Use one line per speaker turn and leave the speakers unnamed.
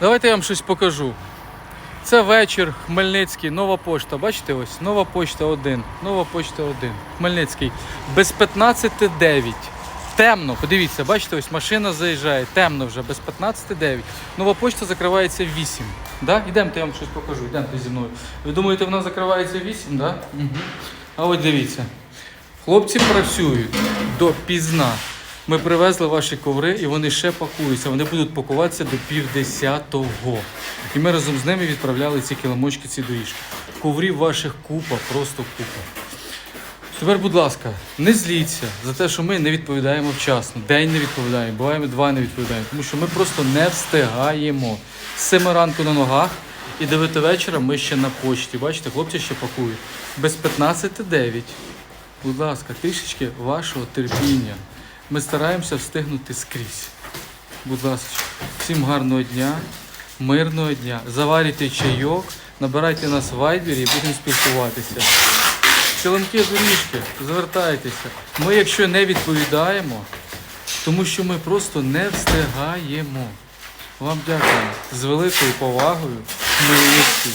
Давайте я вам щось покажу. Це вечір, Хмельницький, нова пошта. Бачите ось? Нова пошта 1. Нова пошта 1. Хмельницький. Без 15.9. Темно. Подивіться, бачите, ось машина заїжджає. Темно вже, без 15.9. Нова пошта закривається 8. Да? Ідемте, я вам щось покажу. Ідемте зі мною. Ви думаєте, вона закривається 8, да? Угу. А от дивіться. Хлопці працюють до пізна. Ми привезли ваші коври і вони ще пакуються. Вони будуть пакуватися до півдесятого. І ми разом з ними відправляли ці килимочки, ці доріжки. Коврів ваших купа, просто купа. Тепер, будь ласка, не зліться за те, що ми не відповідаємо вчасно. День не відповідаємо, буваємо два не відповідаємо, тому що ми просто не встигаємо. 7 ранку на ногах і 9 вечора ми ще на почті. Бачите, хлопці ще пакують. Без 15.9. Будь ласка, трішечки вашого терпіння. Ми стараємося встигнути скрізь. Будь ласка, всім гарного дня, мирного дня. Заварюйте чайок, набирайте нас в вайбері і будемо спілкуватися. Килимки доріжки, звертайтеся. Ми, якщо не відповідаємо, тому що ми просто не встигаємо. Вам дякую з великою повагою. Хмельницький.